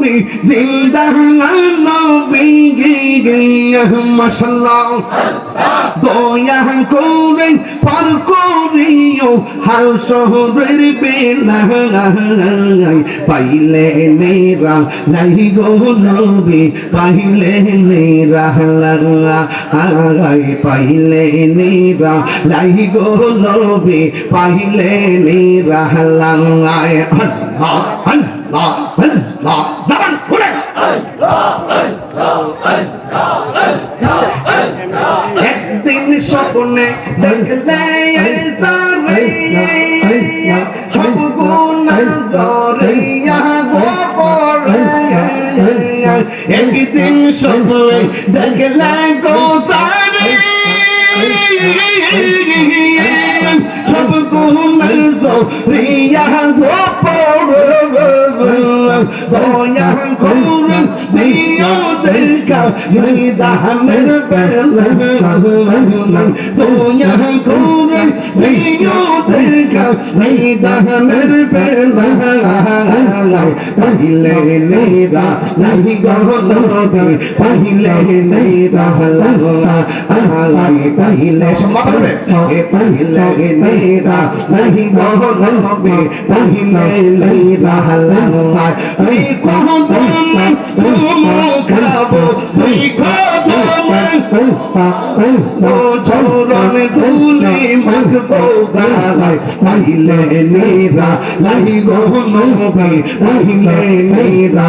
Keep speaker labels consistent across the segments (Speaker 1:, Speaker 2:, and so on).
Speaker 1: নবী জিন্দা নবী মাশাল্লাহ দয়া করে পার করিও হাল শহরের বেলায় পাইলে নেরা নাই গো নবী, পাইলে নেরা আই পাইলে নেরা নাই গো নবী, পাইলে নেরা আল্লাহ আল্লাহ আল্লাহ জবান খুলে। একদিন স্বপ্নে দেখলে সারে সব গুণা জরিয়া গোপরে একদিন স্বপ্নে দেখলে গো সারে সব গুণা জরিয়া গোপরে ويحكم بيدك يدحمل بلغم ويحكم بيدك يدحمل بلغم پہلے نیرا نہیں گونا بھی پہلے نیرا لگا آلائی پہلے پہلے نیرا نہیں گونا بھی پہلے نیرا لگا চৌরন ধুলি মগবো গালাই পাইলে নীরা লাইগো নবে পাইলে নীরা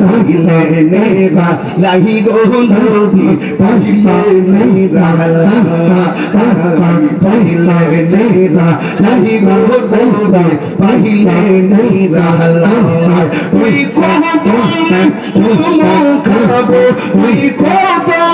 Speaker 1: রইলে মেরা, নাহি গো নবী, পাইলে মেরা পাইলে মেরা, নাহি গো নবী, পাইলে মেরা ওই কো তুমি খাব, ওই কো